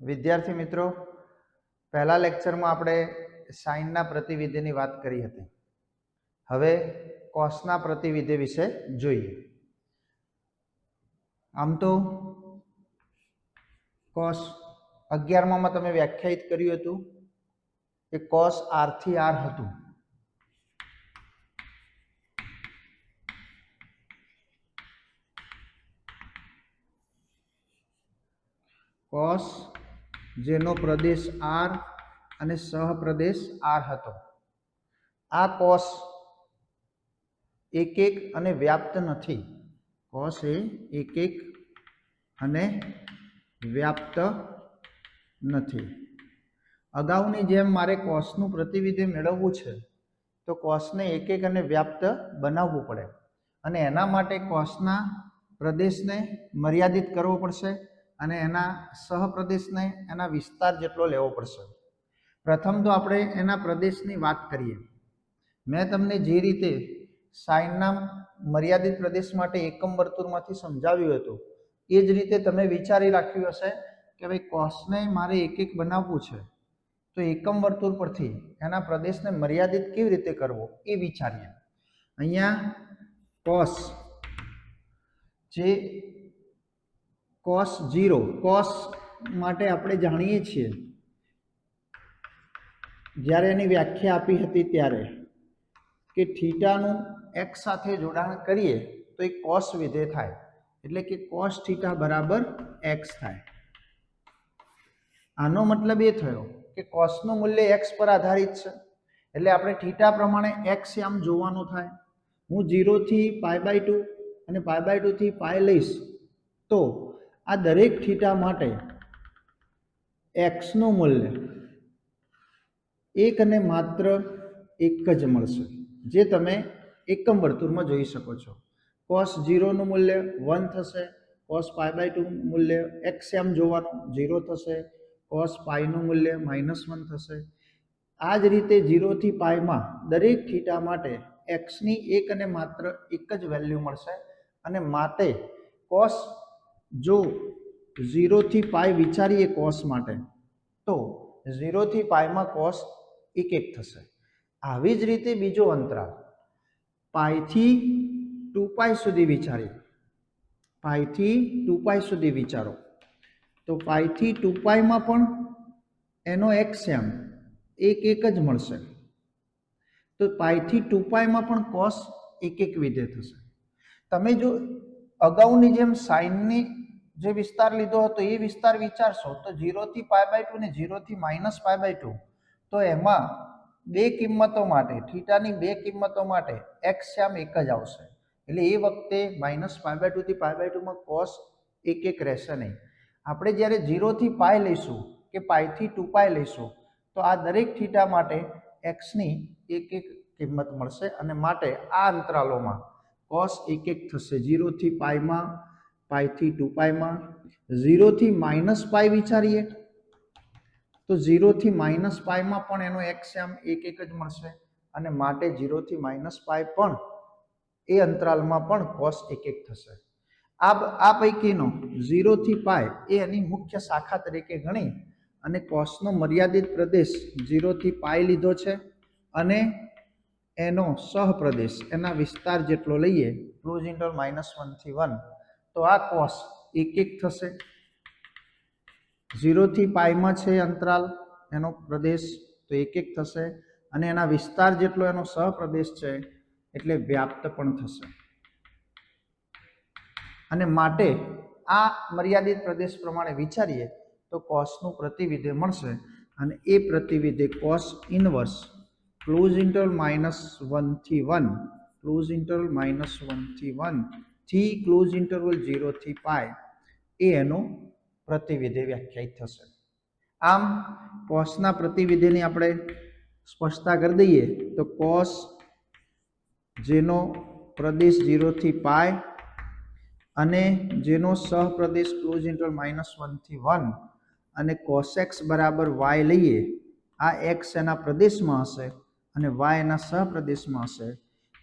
વિદ્યાર્થી મિત્રો, પહેલા લેક્ચરમાં આપણે સાઇનના પ્રતિવિધિની વાત કરી હતી. હવે કોસના પ્રતિવિધિ વિશે જોઈએ. આમ તો કોસ અગિયારમાં તમે વ્યાખ્યાયિત કર્યું હતું કે કોસ આરથી આર હતું. કોસ જેનો પ્રદેશ આર અને સહપ્રદેશ આર હતો. આ કોષ એક એક અને વ્યાપ્ત નથી. કોષ એ એક એક અને વ્યાપ્ત નથી. અગાઉની જેમ મારે કોસનું પ્રતિવિધિ મેળવવું છે, તો કોસને એક એક અને વ્યાપ્ત બનાવવું પડે. અને એના માટે કોસના પ્રદેશને મર્યાદિત કરવો પડશે. અને એના સહપ્રદેશને એના વિસ્તાર જેટલો લેવો પડશે. પ્રથમ તો આપણે એના પ્રદેશની વાત કરીએ. મેં તમને જે રીતે સાઇનના મર્યાદિત પ્રદેશ માટે એકમ વર્તુળમાંથી સમજાવ્યું હતું, એ જ રીતે તમે વિચારી રાખ્યું હશે કે ભાઈ કોસને મારે એક એક બનાવવું છે, તો એકમ વર્તુળ પરથી એના પ્રદેશને મર્યાદિત કેવી રીતે કરવો એ વિચારીએ. અહીંયા કોસ જે કોસ જીરો કોસ માટે આપણે જાણીએ છીએ. જ્યારે એની વ્યાખ્યા આપી હતી ત્યારે, કે થીટાનું એક્સ સાથે જોડાણ કરીએ તો એ કોસ વિધેય થાય, એટલે કે કોસ થીટા બરાબર એક્સ થાય. આનો મતલબ એ થયો કે કોસનું મૂલ્ય એક્સ પર આધારિત છે, એટલે આપણે થીટા પ્રમાણે એક્સ આમ જોવાનું થાય. હું જીરોથી પાય બાય ટુ અને પાય બાય ટુથી પાય લઈશ, તો આ દરેક થીટા માટે એક્સનું મૂલ્ય એક અને માત્ર એક જ મળશે, જે તમે એકમ વર્તુળમાં જોઈ શકો છો. કોસ જીરોનું મૂલ્ય વન થશે કોસ પાય બાય ટુ મૂલ્ય એક્સ એમ જોવાનું ઝીરો થશે કોસ પાયનું મૂલ્ય માઇનસ વન થશે. આ જ રીતે જીરોથી પાયમાં દરેક થીટા માટે એક્સની એક અને માત્ર એક જ વેલ્યુ મળશે અને માટે કોસ જો ઝીરોથી પાય વિચારીએ કોસ માટે, તો ઝીરોથી પાયમાં કોસ એક એક થશે. આવી જ રીતે બીજો અંતરાલ પાયથી ટુ પાય સુધી વિચારીએ. પાયથી ટુ પાય સુધી વિચારો. તો પાયથી ટુ પાયમાં પણ એનો એક્સ એમ, એક એક જ મળશે. તો પાયથી ટુ પાયમાં પણ કોસ એક એક વિધેય થશે. તમે જો અગાઉની જેમ સાઇનની જે વિસ્તાર લીધો હતો, એ વિસ્તાર વિચારશો તો ઝીરોથી પાય બાય ટુ ને ઝીરોથી માઇનસ પાય બાય ટુ તો એમાં બે કિંમતો માટે, થીટાની બે કિંમતો માટે એક્સ શ્યામ એક જ આવશે. એટલે એ વખતે માઇનસ પાય બાય ટુથી પાય બાય ટુમાં કોસ એક એક રહેશે નહીં. આપણે જ્યારે ઝીરોથી પાય લઈશું કે પાયથી ટુ પાય લઈશું, તો આ દરેક થીટા માટે એક્સની એક એક કિંમત મળશે અને માટે આ અંતરાલોમાં કોસ એક એક થશે. ઝીરોથી પાયમાં પાયથી ટુ પાયમાં ઝીરોથી માઇનસ પાય વિચારીએ, તો ઝીરોથી માઇનસ પાયમાં પણ એનો એક્સ આમ એક એક જ મળશે અને માટે ઝીરોથી માઇનસ પાય પણ એ અંતરાલમાં પણ કોસ એક એક થશે. આ આ પૈકીનો ઝીરોથી પાય એ એની મુખ્ય શાખા તરીકે ગણી અને કોસનો મર્યાદિત પ્રદેશ ઝીરોથી પાય લીધો છે અને એનો સહપ્રદેશ, એના વિસ્તાર જેટલો લઈએ ક્લોઝ ઇન્ટર માઇનસ વનથી વન તો આ કોસ એક એક થશે. ઝીરોથી પાઈમાં છે અંતરાલ, એનો પ્રદેશ તો એક એક થશે. અને એના વિસ્તાર જેટલો એનો સહપ્રદેશ છે, એટલે વ્યાપ્ત પણ થશે. અને માટે આ મર્યાદિત પ્રદેશ પ્રમાણે વિચારીએ તો કોસનું પ્રતિવિધે મળશે. અને એ પ્રતિવિધે cos inverse close interval minus વનથી one close interval minus વનથી વન થી ક્લોઝ ઇન્ટરવલ ઝીરોથી પાય એ એનો પ્રતિવિધે વ્યાખ્યાયિત થશે. આમ કોસના પ્રતિવિધેની આપણે સ્પષ્ટતા કરી દઈએ તો કોસ જેનો પ્રદેશ ઝીરોથી પાય અને જેનો સહપ્રદેશ ક્લોઝ ઇન્ટરવલ માઇનસ વનથી વન અને કોસેક્સ બરાબર વાય લઈએ, આ એક્સ એના પ્રદેશમાં હશે અને વાય એના સહપ્રદેશમાં હશે.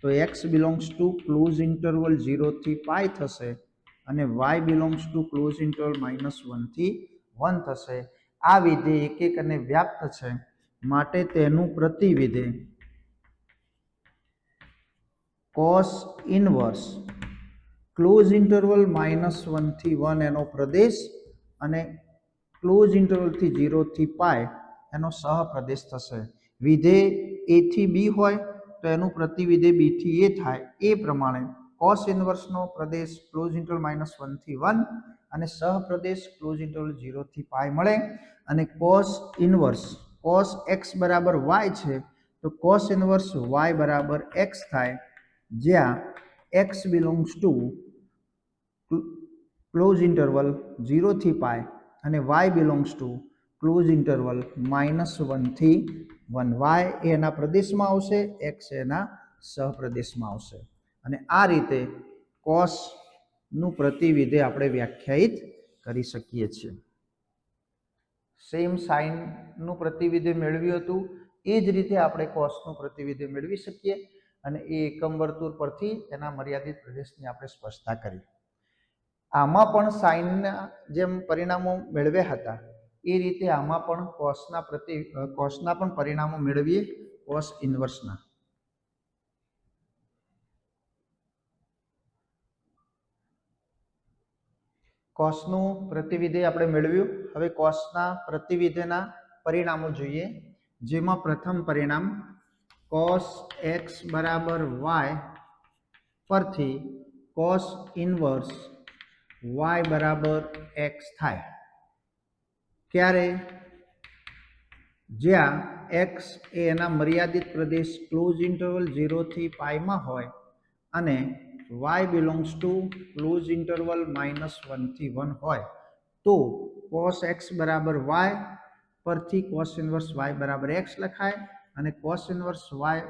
તો x belongs to close interval ઝીરોથી pi થશે અને y belongs to close interval minus વનથી one થશે. આ વિધેય એક એક અને વ્યાપ્ત છે. માટે તેનું પ્રતિવિધેય cos inverse close interval minus વનથી one એનો પ્રદેશ અને ક્લોઝ ઇન્ટરવલથી ઝીરોથી પાય એનો સહપ્રદેશ થશે. વિધેય એથી બી હોય તો એનું પ્રતિવિધે બીથી એ થાય. એ પ્રમાણે કોસ ઇન્વર્સનો પ્રદેશ ક્લોઝ ઇન્ટરવલ માઇનસ વનથી વન અને સહપ્રદેશ ક્લોઝ ઇન્ટરવલ ઝીરોથી પાય મળે અને કોસ ઇનવર્સ કોસ એક્સ બરાબર વાય છે તો કોસ ઇનવર્સ વાય બરાબર એક્સ થાય જ્યાં x belongs to close interval ઝીરોથી pi અને y belongs to close interval minus વનથી one y એ એના પ્રદેશમાં આવશે, એક્સ એના સહપ્રદેશમાં આવશે. અને આ રીતે કોસનું પ્રતિવિધે આપણે વ્યાખ્યાયિત કરી શકીએ છીએ. સેમ સાઇનનું પ્રતિવિધે મેળવ્યું હતું, એ જ રીતે આપણે કોસનું પ્રતિવિધે મેળવી શકીએ અને એ એકમ વર્તુળ પરથી એના મર્યાદિત પ્રદેશની આપણે સ્પષ્ટતા કરી. આમાં પણ સાઇનના જેમ પરિણામો મેળવ્યા હતા એ રીતે આમાં પણ કોસના પ્રતિ કોષના પણ પરિણામો મેળવીએ કોષ ઇન્વર્સના કોસનું પ્રતિવિધેય આપણે મેળવ્યું. હવે કોષના પ્રતિવિધેયના પરિણામો જોઈએ. જેમાં પ્રથમ પરિણામ કોસ એક્સ બરાબર વાય પરથી કોસ ઇનવર્સ વાય બરાબર એક્સ થાય. ક્યારે જ્યાં એક્સ એ એના મર્યાદિત પ્રદેશ ક્લોઝ ઇન્ટરવલ ઝીરોથી પાઈમાં હોય અને Y belongs to close interval minus વનથી one હોય, તો કોસ એક્સ બરાબર વાય પરથી કોસ ઇન્વર્સ વાય બરાબર એક્સ લખાય અને કોસ ઇન્વર્સ વાય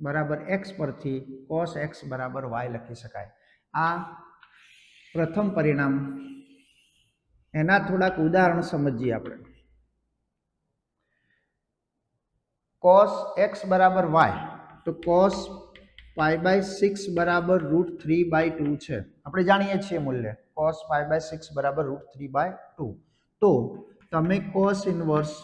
બરાબર એક્સ પરથી કોસ એક્સ બરાબર વાય લખી શકાય. આ પ્રથમ પરિણામ એના થોડાક ઉદાહરણ સમજીએ આપણે. કોસ એક્સ બરાબર વાય તો કોસ પાય બાય સિક્સ બરાબર રૂટ થ્રી બાય ટુ છે. આપણે જાણીએ છીએ મૂલ્ય કોસ પાય બાય સિક્સ બરાબર રૂટ થ્રી બાય ટુ તો તમે cos inverse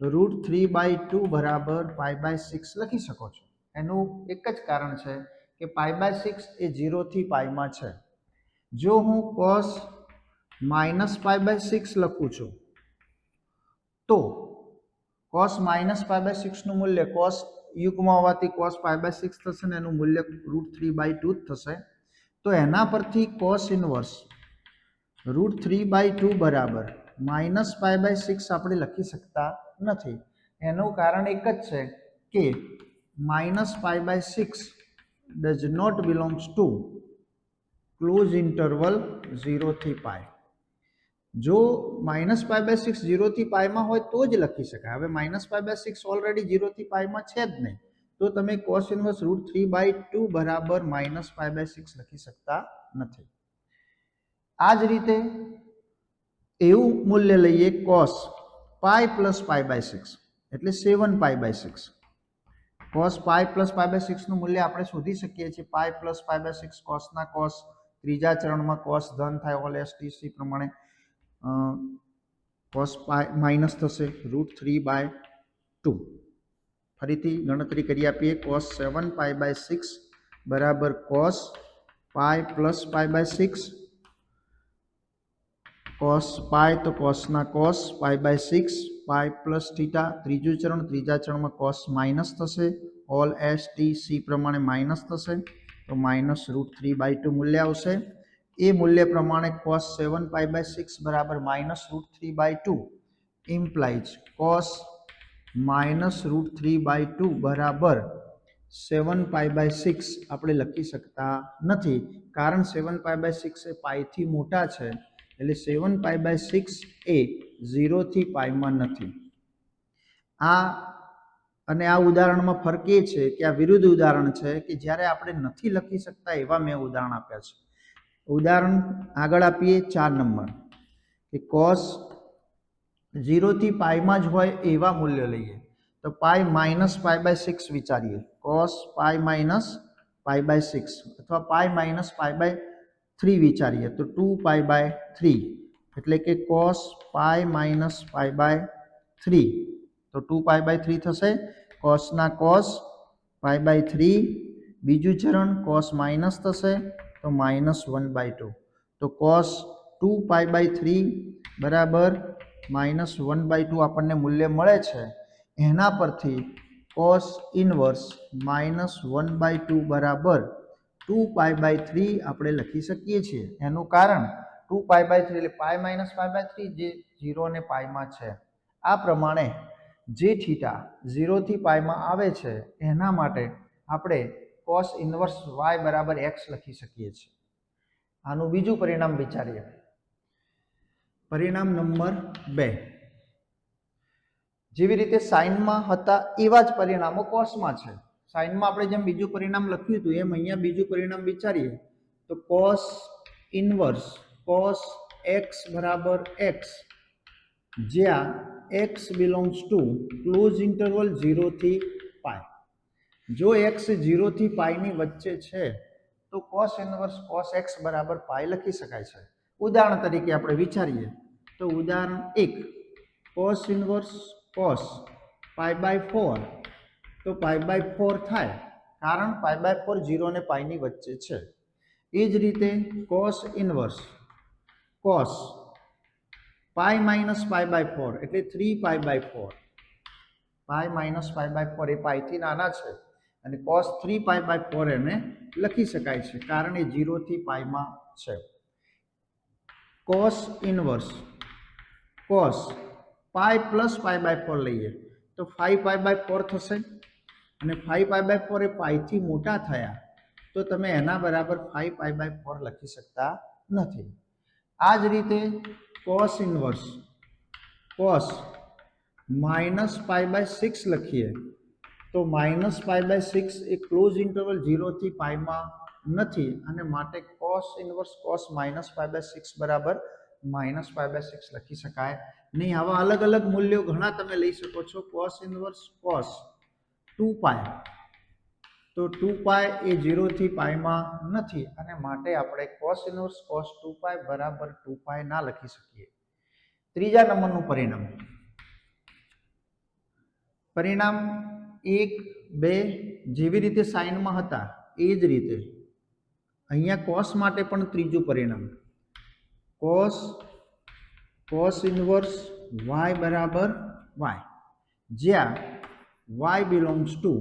root three by two બરાબર પાય બાય સિક્સ લખી શકો છો. એનું એક જ કારણ છે કે પાય બાય સિક્સ એ ઝીરોથી પાયમાં છે. જો હું cos minus five by six લખું છું. તો કોસ માઇનસ ફાઈવ બાય સિક્સનું મૂલ્ય કોસ યુગમાં હોવાથી કોસ ફાઈવ બાય સિક્સ થશે ને એનું મૂલ્ય રૂટ થ્રી બાય ટુ થશે. તો એના પરથી cos inverse root three by two બરાબર માઇનસ ફાઈવ બાય સિક્સ આપણે લખી શકતા નથી. એનું કારણ એક જ છે કે minus five by six does not belongs to close interval ઝીરોથી pi જો માઇનસ પાય બાય સિક્સ ઝીરોથી પાયમાં હોય તો જ લખી શકાય. હવે minus pi by six already ઝીરોથી પાયમાં છે જ નહીં. તો તમે cos inverse root three by two બરાબર માઇનસ પાય બાય સિક્સ લખી શકતા નથી. આ જ રીતે એવું મૂલ્ય લઈએ cos pi plus pi by six. એટલે seven pi by six. Cos pi plus pi by સિક્સનું મૂલ્ય આપણે શોધી શકીએ છીએ. Pi plus pi by six કોસના cos ત્રીજા ચરણમાં કોસ ધન થાય ઓલ એસ ટી સી પ્રમાણે. કોસ પાય માઇનસ થશે રૂટ થ્રી બાય ટુ ફરીથી ગણતરી કરી આપીએ cos seven pi by six બરાબર cos pi plus pi by six cos pi તો કોસના cos pi by six pi plus theta ત્રીજું ચરણ, ત્રીજા ચરણમાં કોસ માઇનસ થશે. ઓલ એસ ટી સી પ્રમાણે માઇનસ થશે, તો minus root three by two મૂલ્ય આવશે. એ મૂલ્ય પ્રમાણે cos seven pi by six બરાબર minus root three by two implies cos minus root three by two બરાબર સેવન પાઈ બાય સિક્સ આપણે લખી શકતા નથી. કારણ સેવન પાઈ બાય સિક્સ એ પાઈથી મોટા છે, એટલે સેવન પાઈ બાય સિક્સ એ ઝીરોથી પાઈમાં નથી. આ અને આ ઉદાહરણમાં ફરક એ છે કે આ વિરુદ્ધ ઉદાહરણ છે કે જ્યારે આપણે નથી લખી શકતા એવા મેં ઉદાહરણ આપ્યા છે. ઉદાહરણ આગળ આપીએ ચાર નંબર, કે કોસ ઝીરોથી પાઈમાં જ હોય એવા મૂલ્ય લઈએ. તો pi minus pi by six વિચારીએ. Cos pi minus pi by six અથવા pi minus pi by three વિચારીએ. તો ટુ પાઈ બાય થ્રી એટલે કે cos pi minus pi by three. તો ટુ પાય બાય થ્રી થશે. કોસના કોસ પાય બાય થ્રી. બીજું ચરણ કોસ માઇનસ થશે. તો માઇનસ વન બાય ટુ તો cos two pi by three બરાબર માઇનસ વન બાય ટુ આપણને મૂલ્ય મળે છે. એના પરથી cos inverse minus one by two બરાબર ટુ પાય બાય થ્રી આપણે લખી શકીએ છીએ. એનું કારણ ટુ પાય બાય થ્રી એટલે pi minus pi by three જે ઝીરો અને પાયમાં છે. આ પ્રમાણે જે થીટા ઝીરોથી પાયમાં આવે છે, એના માટે આપણે કોસ ઇનવર્સ વાય બરાબર એક્સ લખી શકીએ છીએ. આનું બીજું પરિણામ વિચારીએ. પરિણામ નંબર બે. જેવી રીતે સાઇનમાં હતા એવા જ પરિણામો કોસમાં છે. સાઇનમાં આપણે જેમ બીજું પરિણામ લખ્યું હતું, એમ અહીંયા બીજું પરિણામ વિચારીએ. તો કોસ ઇનવર્સ કોસ એક્સ બરાબર એક્સ જ્યાં x belongs to close interval ઝીરોથી pi જો એક્સ ઝીરોથી પાયની વચ્ચે છે તો કોસ ઇનવર્સ કોસ એક્સ બરાબર પાય લખી શકાય છે ઉદાહરણ તરીકે આપણે વિચારીએ તો ઉદાહરણ એક cos inverse cos pi by four તો પાય બાય ફોર થાય કારણ પાય બાય ફોર ઝીરો અને પાયની વચ્ચે છે એ જ રીતે cos inverse cos pi minus pi by four એટલે three pi by four pi minus pi by four એ પાયથી નાના છે અને cos three pi by four એને લખી શકાય છે. કારણ એ જીરોથી પાયમાં છે. Cos inverse cos pi plus pi by four લઈએ, તો ફાઈવ પાય બાય ફોર થશે. અને ફાઈવ પાય બાય ફોર એ પાયથી મોટા થયા, તો તમે એના બરાબર ફાઈવ પાય બાય ફોર લખી શકતા નથી. આ જ રીતે cos inverse cos minus pi by six લખીએ તો માઇનસ પાય બાય સિક્સ એ ક્લોઝ ઇન્ટરવલ ઝીરોથી પાયમાં નથી અને માટે cos inverse cos minus pi by six બરાબર માઇનસ પાય બાય સિક્સ લખી શકાય. નહીં, આવા અલગ અલગ મૂલ્યો ઘણા તમે લઈ શકો છો. Cos inverse cos two pi તો ટુ પાય એ ઝીરોથી પાયમાં નથી અને માટે આપણે cos inverse cos two pi બરાબર ટુ પાય ના લખી શકીએ. ત્રીજા નંબરનું પરિણામ. પરિણામ એક, બે, જેવી રીતે સાઇનમાં હતા, એ જ રીતે. અહીંયા કોસ માટે પણ ત્રીજું પરિણામ. કોસ કોસ ઇનવર્સ વાય બરાબર વાય જ્યાં Y belongs to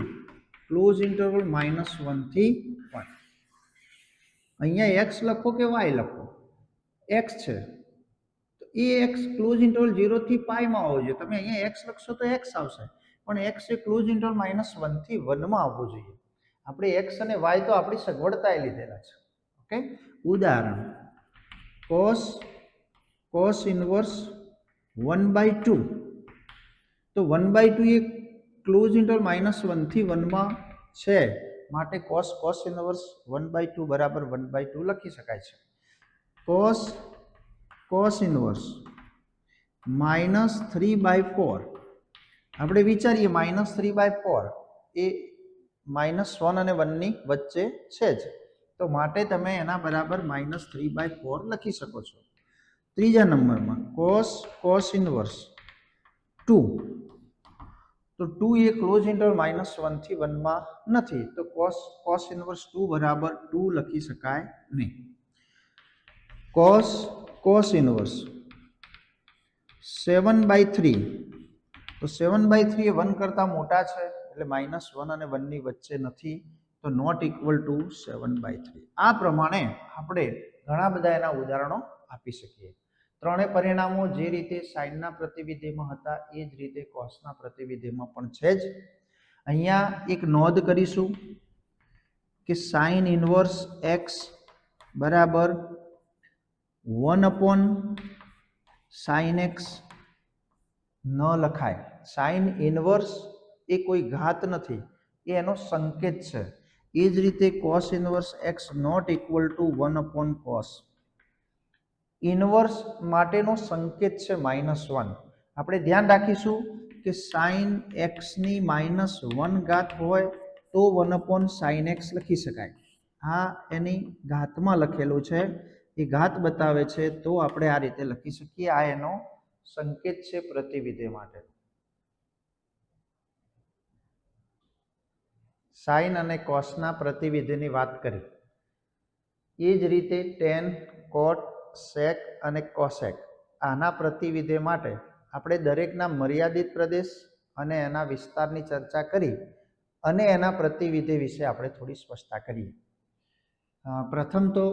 close interval minus વનથી one અહીંયા એક્સ લખો કે વાય લખો? એક્સ છે. તો એ એક્સ ક્લોઝ ઇન્ટરવલ ઝીરોથી પાયમાં આવવો જોઈએ તમે અહીંયા એક્સ લખશો તો એક્સ આવશે. પણ એક્સ એ ક્લોઝ ઇન્ટરવલ માઇનસ વનથી વનમાં આવવું જોઈએ. આપણે એક્સ અને વાય તો આપણી સગવડતાએ લીધેલા છે. ઓકે? ઉદાહરણ. Cos cos inverse one by two તો વન બાય ટુ એ ક્લોઝ ઇન્ટરવલ માઇનસ વનથી વનમાં છે. માટે cos cos inverse one by two બરાબર વન બાય ટુ લખી શકાય છે. Cos cos inverse minus three by four આપણે વિચારીએ માઇનસ થ્રી બાય ફોર એ માઇનસ વન અને વનની વચ્ચે છે જ. તો માટે તમે એના બરાબર માઇનસ થ્રી બાય ફોર લખી શકો છો. ત્રીજા નંબરમાં કોસ કોસ ઇનવર્સ ટુ તો ટુ એ ક્લોઝ ઇન્ટરવલ માઇનસ વનથી વનમાં નથી. તો કોસ કોસ ઇનવર્સ ટુ બરાબર ટુ લખી શકાય નહીં. Cos cos inverse seven by three તો સેવન બાય થ્રી એ વન કરતાં મોટા છે, એટલે માઇનસ વન અને વનની વચ્ચે નથી, તો not equal to seven by three આ પ્રમાણે આપણે ઘણા બધા એના ઉદાહરણો આપી શકીએ. ત્રણેય પરિણામો જે રીતે સાઇનના પ્રતિવિધિમાં હતા, એ જ રીતે કોસના પ્રતિવિધિમાં પણ છે જ. અહીંયા એક નોંધ કરીશું કે સાઇન ઇનવર્સ એક્સ બરાબર વન અપોન સાઇન એક્સ ન લખાય. સાઇન ઇનવર્સ એ કોઈ ઘાત નથી. એ એનો સંકેત છે. એ જ રીતે cos inverse x not equal to one upon cos inverse માટેનો સંકેત છે માઇનસ વન આપણે ધ્યાન રાખીશું કે સાઇન એક્સની માઇનસ વન ઘાત હોય તો વન અપોન સાઇન એક્સ લખી શકાય. આ એની ઘાતમાં લખેલું છે. એ ઘાત બતાવે છે તો આપણે આ રીતે લખી શકીએ. આ એનો સંકેત છે પ્રતિવિધેય માટે. સાઇન અને કોસના પ્રતિવિધિની વાત કરી. એ જ રીતે ટેન, કોટ, સેક અને કોસેક. આના પ્રતિવિધેય માટે આપણે દરેકના મર્યાદિત પ્રદેશ અને એના વિસ્તારની ચર્ચા કરી અને એના પ્રતિવિધેય વિશે આપણે થોડી સ્પષ્ટતા કરીએ. પ્રથમ તો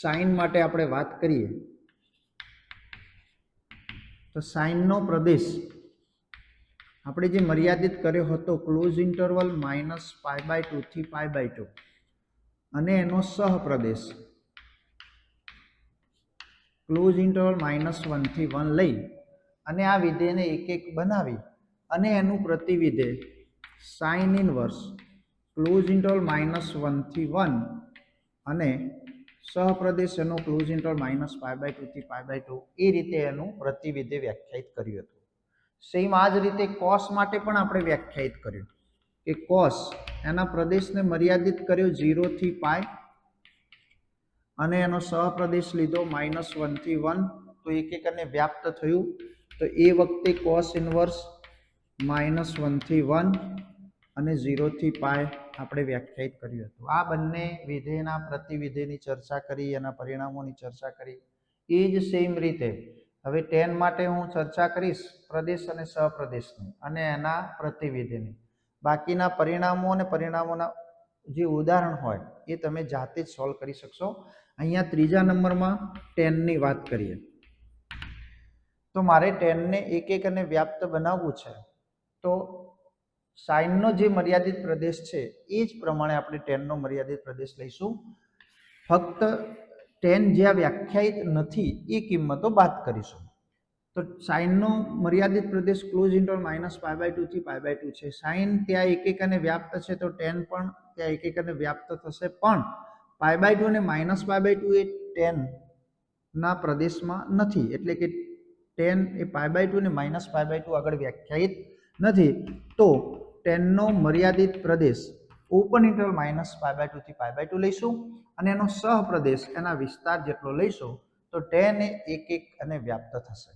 સાઇન માટે આપણે વાત કરીએ. તો સાઇનનો પ્રદેશ આપણે જે મર્યાદિત કર્યો હતો close interval minus pi by ટુથી pi by two અને એનો સહપ્રદેશ. ક્લોઝ ઇન્ટરવલ માઇનસ વનથી વન લઈ અને આ વિધેયને એક એક બનાવી અને એનું પ્રતિવિધેય sine inverse close interval minus વનથી one અને સહપ્રદેશ એનો close interval minus five by ટુથી five by two એ રીતે એનું પ્રતિવિધે વ્યાખ્યાયિત કર્યું હતું. સેમ આ જ રીતે કોસ માટે પણ આપણે વ્યાખ્યાયિત કર્યું કે કોસ એના પ્રદેશને મર્યાદિત કર્યો ઝીરોથી પાય અને એનો સહપ્રદેશ લીધો માઇનસ વનથી વન તો એક એક અને વ્યાપ્ત થયું. તો એ વખતે કોસ ઇન્વર્સ માઇનસ વનથી વન અને ઝીરોથી પાય આપણે વ્યાખ્યાયિત કર્યું હતું. આ બંને વિધેયના પ્રતિવિધેયની ચર્ચા કરી, એના પરિણામોની ચર્ચા કરી. એ જ સેમ રીતે હવે ટેન માટે હું ચર્ચા કરીશ પ્રદેશ અને સહપ્રદેશની અને એના પ્રતિવિધિની બાકીના પરિણામો અને પરિણામોના જે ઉદાહરણ હોય એ તમે જાતે જ સોલ્વ કરી શકશો. અહીંયા ત્રીજા નંબરમાં ટેનની વાત કરીએ. તો મારે ટેનને એક એક અને વ્યાપ્ત બનાવવું છે. તો સાઇનનો જે મર્યાદિત પ્રદેશ છે, એ જ પ્રમાણે આપણે ટેનનો મર્યાદિત પ્રદેશ લઈશું. ફક્ત ટેન જ્યાં વ્યાખ્યાયિત નથી, એ કિંમતો બાદ કરીશું. તો સાઇનનો મર્યાદિત પ્રદેશ close interval minus pi by ટુથી pi by two છે. સાઇન ત્યાં એક એક અને વ્યાપ્ત છે તો ટેન પણ ત્યાં એક એક અને વ્યાપ્ત થશે. પણ પાય બાય ટુ અને માઇનસ પાય બાય ટુ એ ટેનના પ્રદેશમાં નથી. એટલે કે ટેન એ પાય બાય ટુ અને માઇનસ પાય બાય ટુ આગળ વ્યાખ્યાયિત નથી. તો ટેનનો મર્યાદિત પ્રદેશ open interval minus pi by ટુથી pi by two લઈશું અને એનો સહપ્રદેશ એના વિસ્તાર જેટલો લઈશું તો ટેન એ એક એક અને વ્યાપ્ત થશે.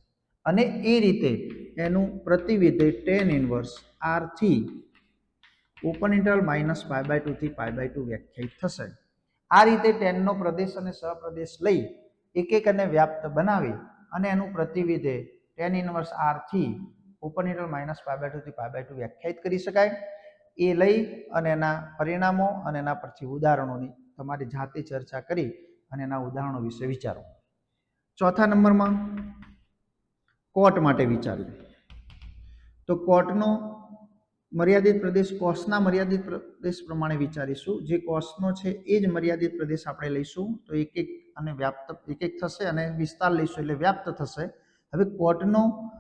અને એ રીતે એનું પ્રતિવિધે tan inverse Arthi open interval minus pi by ટુથી pi by two વ્યાખ્યાયિત થશે. આ રીતે ટેનનો પ્રદેશ અને સહપ્રદેશ લઈ એક એક અને વ્યાપ્ત બનાવી અને એનું પ્રતિવિધે ટેન ઇન્વર્સ આરથી ઇન્ટરવલ માઇનસ પાય બાય ટુથી પાય બાય ટુ વ્યાખ્યાયિત કરી શકાય. એ લઈ અને એના પરિણામો અને એના પરથી ઉદાહરણોની તમારી જાતે ચર્ચા કરી અને એના ઉદાહરણો વિશે વિચારો. ચોથા નંબરમાં કોટ માટે વિચાર્યું. તો કોટનો મર્યાદિત પ્રદેશ કોષના મર્યાદિત પ્રદેશ પ્રમાણે વિચારીશું. જે કોષનો છે એ જ મર્યાદિત પ્રદેશ આપણે લઈશું. તો એક એક અને વ્યાપ્ત, એક એક થશે અને વિસ્તાર લઈશું એટલે વ્યાપ્ત થશે. હવે કોટનો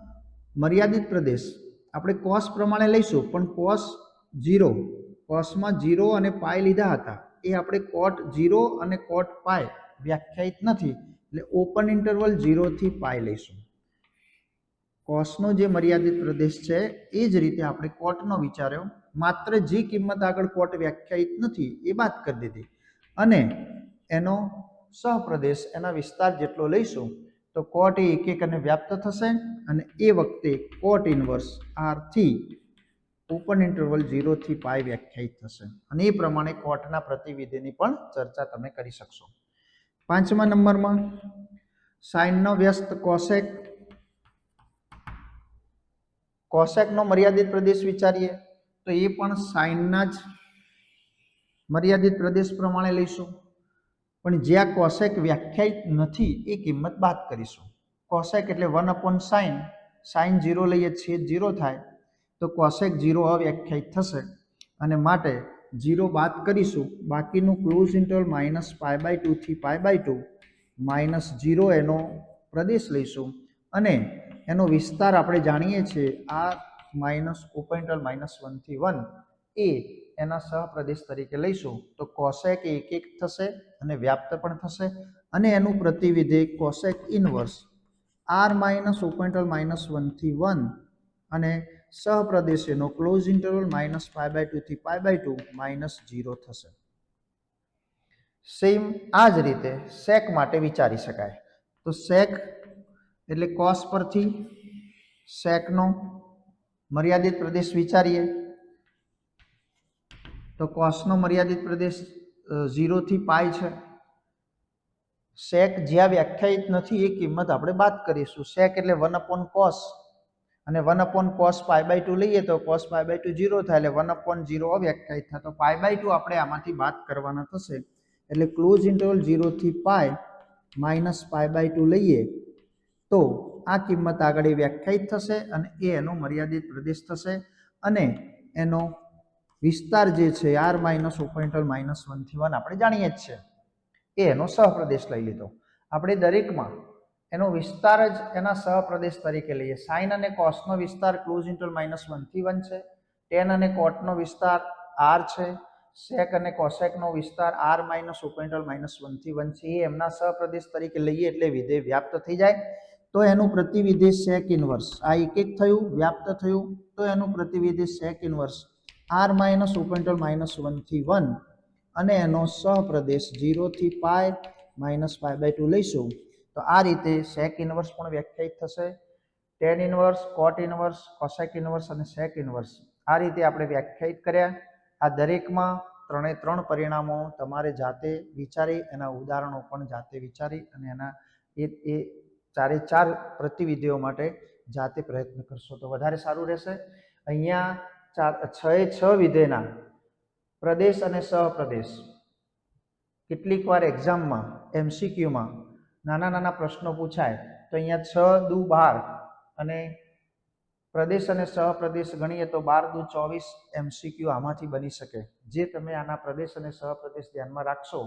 મર્યાદિત પ્રદેશ. આપણે કોસ પ્રમાણે લઈશું, પણ કોસ જીરો કોસમાં જીરો અને પાય લીધા હતા. એ આપણે કોટ જીરો અને કોટ પાય વ્યાખ્યાયિત નથી, એટલે ઓપન ઇન્ટરવલ જીરોથી પાય લઈશું. કોસનો જે મર્યાદિત પ્રદેશ છે, એ જ રીતે આપણે કોટનો વિચાર્યો. માત્ર જે કિંમત આગળ કોટ વ્યાખ્યાયિત નથી, એ બાદ કરી દીધી. અને એનો સહપ્રદેશ, એના વિસ્તાર જેટલો લઈશું તો કોટ એ એક એક અને વ્યાપ્ત થશે અને એ વખતે કોટ ઇન્વર્સ આરથી ઓપન ઇન્ટરવલ ઝીરોથી પાય વ્યાખ્યાયિત થશે. અને એ પ્રમાણે કોટના પ્રતિવિધિની પણ ચર્ચા તમે કરી શકશો. પાંચમા નંબરમાં સાઇનનો વ્યસ્ત કોસેક કોસેકનો મર્યાદિત પ્રદેશ વિચારીએ તો એ પણ સાઇનના જ મર્યાદિત પ્રદેશ પ્રમાણે લઈશું. પણ જ્યાં કોસેક વ્યાખ્યાયિત નથી, એ કિંમત બાદ કરીશું. કોસેક એટલે one upon sine sine zero લઈએ, છેદ જીરો થાય, તો કોસેક જીરો અવ્યાખ્યાયિત થશે. અને માટે જીરો બાદ કરીશું. બાકીનું close interval minus pi by ટુથી pi by two minus zero એનો પ્રદેશ લઈશું. અને એનો વિસ્તાર આપણે જાણીએ છીએ આ માઇનસ ઓપન ઇન્ટરવલ માઇનસ વનથી વન એ એના સહપ્રદેશ તરીકે લઈશું. તો કોસેક એક એક થશે અને વ્યાપ્ત પણ થશે અને એનું પ્રતિવિધેય cosec inverse. R minus open interval minus વનથી one અને સહપ્રદેશ એનો close interval minus five by ટુથી five by two minus zero થશે. સેમ આ જ રીતે સેક માટે વિચારી શકાય. તો સેક એટલે કોસ પરથી સેકનો મર્યાદિત પ્રદેશ વિચારીએ. તો કોસનો મર્યાદિત પ્રદેશ ઝીરોથી પાય છે. સેક જ્યાં વ્યાખ્યાયિત નથી એ કિંમત આપણે બાદ કરીશું. સેક એટલે વન અપોન કોસ. અને one upon cos pi by two લઈએ તો cos pi by two zero થાય એટલે વન અપોન ઝીરો અવ્યાખ્યાયિત થાય. તો પાય બાય ટુ આપણે આમાંથી બાદ કરવાના થશે. એટલે close interval ઝીરોથી pi minus pi by two લઈએ તો આ કિંમત આગળ વ્યાખ્યાયિત થશે અને એ એનો મર્યાદિત પ્રદેશ થશે અને એનો વિસ્તાર જે છે, આર માઇનસ ઇન્ટરવલ માઇનસ વનથી વન આપણે જાણીએ જ છે. એ એનો સહપ્રદેશ લઈ લીધો. આપણે દરેકમાં એનો વિસ્તાર જ એના સહપ્રદેશ તરીકે લઈએ. સાઇન અને કોસનો વિસ્તાર ક્લોઝ ઇન્ટરવલ માઇનસ વનથી વન છે. ટેન અને કોટનો વિસ્તાર આર છે. સેક અને કોસેકનો વિસ્તાર આર માઇનસ ઓપન માઇનસ વનથી વન છે. એ એમના સહપ્રદેશ તરીકે લઈએ એટલે વિધેય વ્યાપ્ત થઈ જાય. તો એનું પ્રતિવિધેય સેક ઇન્વર્સ આ એક એક થયું, વ્યાપ્ત થયું, તો એનું પ્રતિવિધેય sec inverse R minus open minus વનથી one અને એનો સહપ્રદેશ ઝીરોથી pi minus pi by two લઈશું. તો આ રીતે સેક ઇનવર્સ પણ વ્યાખ્યાયિત થશે. Tan inverse cot inverse cosec inverse અને સેક ઇનવર્સ આ રીતે આપણે વ્યાખ્યાયિત કર્યા. આ દરેકમાં ત્રણે ત્રણ પરિણામો તમારે જાતે વિચારી, એના ઉદાહરણો પણ જાતે વિચારી અને એના એ એ ચારે ચાર પ્રતિવિધિઓ માટે જાતે પ્રયત્ન કરશો તો વધારે સારું રહેશે. અહીંયા ચાર, છ એ છ વિધેયના પ્રદેશ અને સહપ્રદેશ. કેટલીક વાર એક્ઝામમાં એમસીક્યુમાં નાના નાના પ્રશ્નો પૂછાય, તો અહીંયા છ દુ બાર અને પ્રદેશ અને સહપ્રદેશ ગણીએ તો બાર દુ ચોવીસ એમસીક્યુ આમાંથી બની શકે. જે તમે આના પ્રદેશ અને સહપ્રદેશ ધ્યાનમાં રાખશો,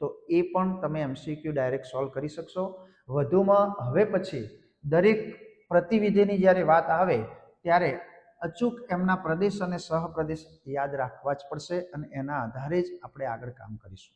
તો એ પણ તમે એમસીક્યુ ડાયરેક્ટ સોલ્વ કરી શકશો. વધુમાં હવે પછી દરેક પ્રતિવિધિની જ્યારે વાત આવે, ત્યારે અચૂક એમના પ્રદેશ અને સહપ્રદેશ યાદ રાખવા જ પડશે અને એના આધારે જ આપણે આગળ કામ કરીશું.